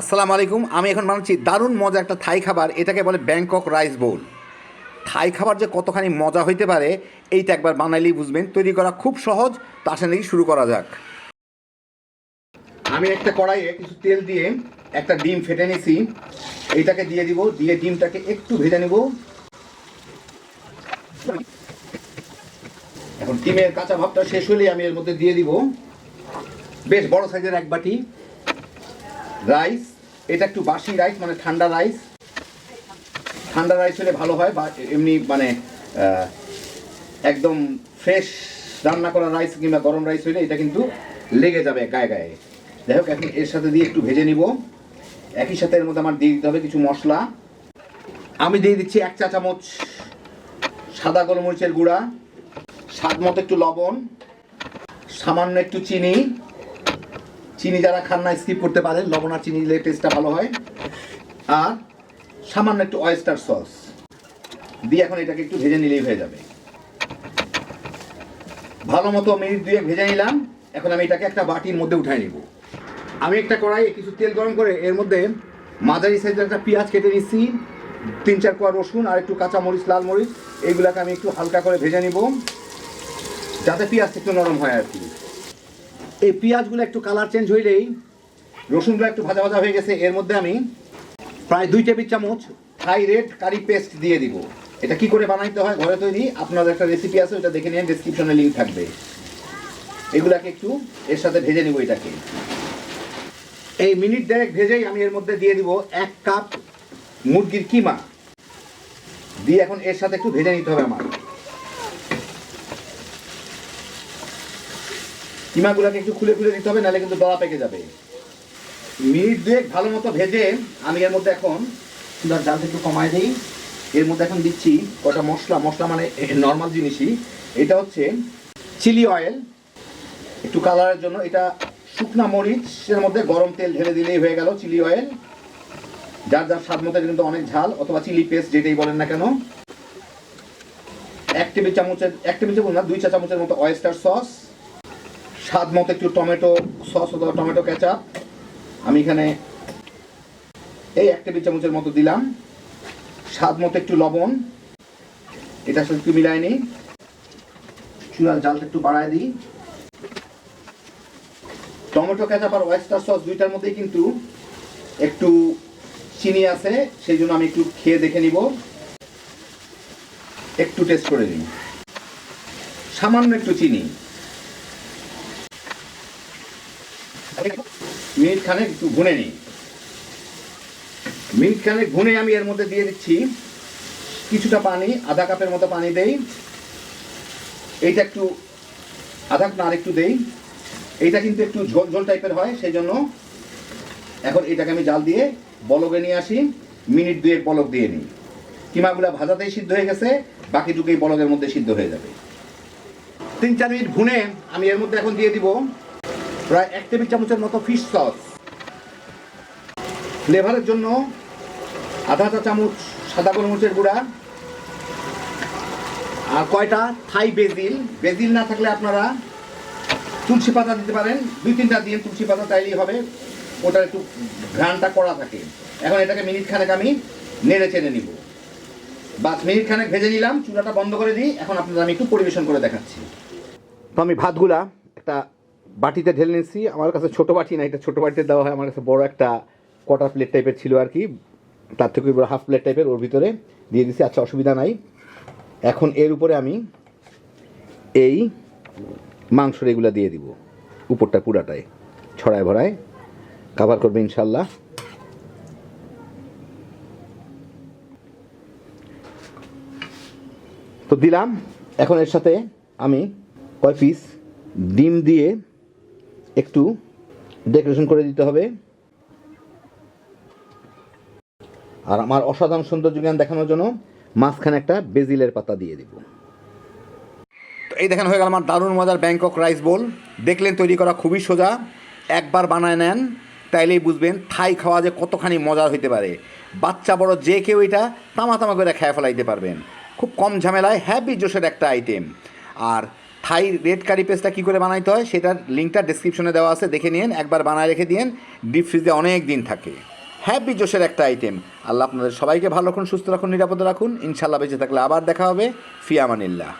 আসসালামু আলাইকুম, আমি এখন বানাচ্ছি দারুণ মজা একটা থাই খাবার, এটাকে বলে ব্যাংকক রাইস বোল। থাই খাবার যে কতখানি মজা হইতে পারে, এইটা একবার বানাইলেই বুঝবেন। তৈরি করা খুব সহজ, তো আসেন নাকি শুরু করা যাক। আমি একটা কড়াইয়ে কিছু তেল দিয়ে একটা ডিম ফেটে নিছি। এইটাকে দিয়ে দিব, দিয়ে ডিমটাকে একটু ভেজে নিব। এখন ডিমের কাঁচা ভাবটা শেষ হলেই আমি এর মধ্যে দিয়ে দিব। বেশ বড় সাইজের এক বাটি। রাইস, এটা একটু বাসি রাইস মানে ঠান্ডা রাইস। ঠান্ডা রাইস হলে ভালো হয়, বা এমনি মানে একদম ফ্রেশ রান্না করা রাইস কিংবা গরম রাইস হলে এটা কিন্তু লেগে যাবে গায়ে গায়ে। যাই হোক, এখন এর সাথে দিয়ে একটু ভেজে নিব। একই সাথে এর মধ্যে আমার দিয়ে দিতে হবে কিছু মশলা। আমি দিয়ে দিচ্ছি এক চা চামচ সাদা গোলমরিচের গুঁড়া, স্বাদ মতো একটু লবণ, সামান্য একটু চিনি চিনি যারা খান না স্কিপ করতে পারেন। লবণ আর চিনি দিলে টেস্টটা ভালো হয়। আর সামান্য একটু অয়েস্টার সস দিয়ে এখন এটাকে একটু ভেজে নিলেই হয়ে যাবে। ভালো মতো মিনিট দুয়ে ভেজে নিলাম। এখন আমি এটাকে একটা বাটির মধ্যে উঠাই নিব। আমি একটা কড়াই কিছু তেল গরম করে এর মধ্যে মাঝারি সাইজের একটা পেঁয়াজ কেটে নিচ্ছি। তিন চার কোয়া রসুন আর একটু কাঁচা মরিচ লাল মরিচ। এইগুলাকে আমি একটু হালকা করে ভেজে নিব। যাতে পেঁয়াজটা একটু নরম হয় আর কি। এই পেঁয়াজগুলো একটু কালার চেঞ্জ হইলেই রসুনগুলো একটু ভাজা ভাজা হয়ে গেছে, এর মধ্যে আমি প্রায় দুই টেবিল চামচ থাই রেড কারি পেস্ট দিয়ে দিব। এটা কি করে বানাইতে হয় ঘরে তৈরি? আপনার একটা রেসিপি আছে, ওটা দেখে নিন ডেসক্রিপশনে লিঙ্ক থাকবে। এগুলাকে একটু এর সাথে ভেজে নিব এটাকে। এই মিনিট দেড়েক ভেজেই আমি এর মধ্যে দিয়ে দিব এক কাপ মুরগির কিমা। দিয়ে এখন এর সাথে একটু ভেজে নিতে হবে আমার। কিমাগুলোকে একটু খুলে খুলে দিতে হবে, নাহলে কিন্তু দলা পেকে যাবে। মিনিট দুয়েক ভালো মতো ভেজে আমি এর মধ্যে এখন, সুন্দর জালটা একটু কমায় দিই। এর মধ্যে এখন দিচ্ছি কটা মশলা। মশলা মানে নর্মাল জিনিসই। এটা হচ্ছে চিলি অয়েল একটু কালারের জন্য। এটা শুকনা মরিচের মধ্যে গরম তেল ঢেলে দিলেই হয়ে গেল চিলি অয়েল যার যার স্বাদ মতো কিন্তু অনেক ঝাল, অথবা চিলি পেস্ট যেটাই বলেন না কেন। এক টেবিল চামচের এক টেবিল চামচ না, দুই চা চামচের মতো অয়েস্টার সস স্বাদ মতো একটু টমেটো সস অথবা টমেটো কেচাপ। আমি এখানে এই এক টেবিল চামচের মতো দিলাম। স্বাদ মতো একটু লবণ। এটা সাথে একটু মিলাই নিই চুলার জালটা একটু বাড়ায় দিই। টমেটো কেচাপ আর ওয়েস্টার সস দুইটার মধ্যেই কিন্তু একটু চিনি আছে সেই জন্য আমি একটু খেয়ে দেখে নিব। একটু টেস্ট করে নিই। সামান্য একটু চিনি। মিনিট খানেক একটু ভুনে নিই। মিনিট খানেক ভুনে আমি এর মধ্যে দিয়ে দিচ্ছি কিছুটা পানি, আধা কাপের মতো পানি দেই। এইটা একটু আধা কাপ না আর একটু দেই। এইটা কিন্তু একটু ঝোল ঝোল টাইপের হয় সেই জন্য এখন এটাকে আমি জাল দিয়ে বলকে নিয়ে আসি। মিনিট দুয়েক বলক দিয়ে নিই। কিমাগুলা ভাজাতেই সিদ্ধ হয়ে গেছে বাকিটুকু এই বলকের মধ্যে সিদ্ধ হয়ে যাবে। তিন, চার মিনিট ভুনে আমি এর মধ্যে এখন দিয়ে দিব। প্রায় এক টেবিল চামচের মতো ফিশ সস ফ্লেভারের জন্য আধা চা চামচ সাদা গোলমরিচের গুঁড়া আর কয়টা থাই বেজিল বেজিল না থাকলে আপনারা তুলসী পাতা দিতে পারেন। দুই তিনটা দিয়ে তুলসী পাতা তাইলেই হবে। ওটা একটু ঘ্রানটা করা থাকে। এখন এটাকে মিনিট খানেক আমি নেড়ে চেড়ে নিব। বাস, মিনিট খানেক ভেজে নিলাম। চুলাটা বন্ধ করে দিই। এখন আপনাদের আমি একটু পরিবেশন করে দেখাচ্ছি। তো আমি ভাতগুলা একটা বাটিতে ঢেলে নিয়েছি। আমার কাছে ছোট বাটি না, এটা ছোট বাটিতে দেওয়া হয়। আমার কাছে বড় একটা কটার প্লেট টাইপের ছিল আর কি। তার থেকে বড় হাফ প্লেট টাইপের ওর ভিতরে দিয়ে দিচ্ছি আচ্ছা অসুবিধা নাই। এখন এর উপরে আমি এই মাংসর এগুলো দিয়ে দিব, উপরটা পুরাটায় ছড়ায় ভরায়। কাভার করবে ইনশাল্লাহ তো দিলাম। এখন এর সাথে আমি কয় পিস ডিম দিয়ে একটু ডেকোরেশন করে দিতে হবে। আর আমার অসাধারণ সৌন্দর্য জ্ঞান দেখানোর জন্য মাঝখানে একটা বেজিলের পাতা দিয়ে দিব। তো এই দেখেন হয়ে গেল আমার দারুণ মজার ব্যাংকক রাইস বোল। দেখলেন তৈরি করা খুবই সোজা, একবার বানায় নেন, তাইলেই বুঝবেন থাই খাওয়া যে কতখানি মজার হইতে পারে। বাচ্চা বড় যে কেউ এটা তামা তামা করে খেয়ে ফেলাইতে পারবেন। খুব কম ঝামেলায় হ্যাপি জোশের একটা আইটেম আর থাই রেড কারি পেস্টটা কী করে বানাইতে হয়, সেটার লিঙ্কটা ডিসক্রিপশনে দেওয়া আছে, দেখে নিন একবার বানায় রেখে দিন ডিপ ফ্রিজে অনেক দিন থাকে। হ্যাপি জোশের একটা আইটেম আল্লাহ আপনাদের সবাইকে ভালো রাখুন, সুস্থ রাখুন, নিরাপদ রাখুন। ইনশাল্লাহ বেঁচে থাকলে আবার দেখা হবে। ফিয়ামানিল্লাহ।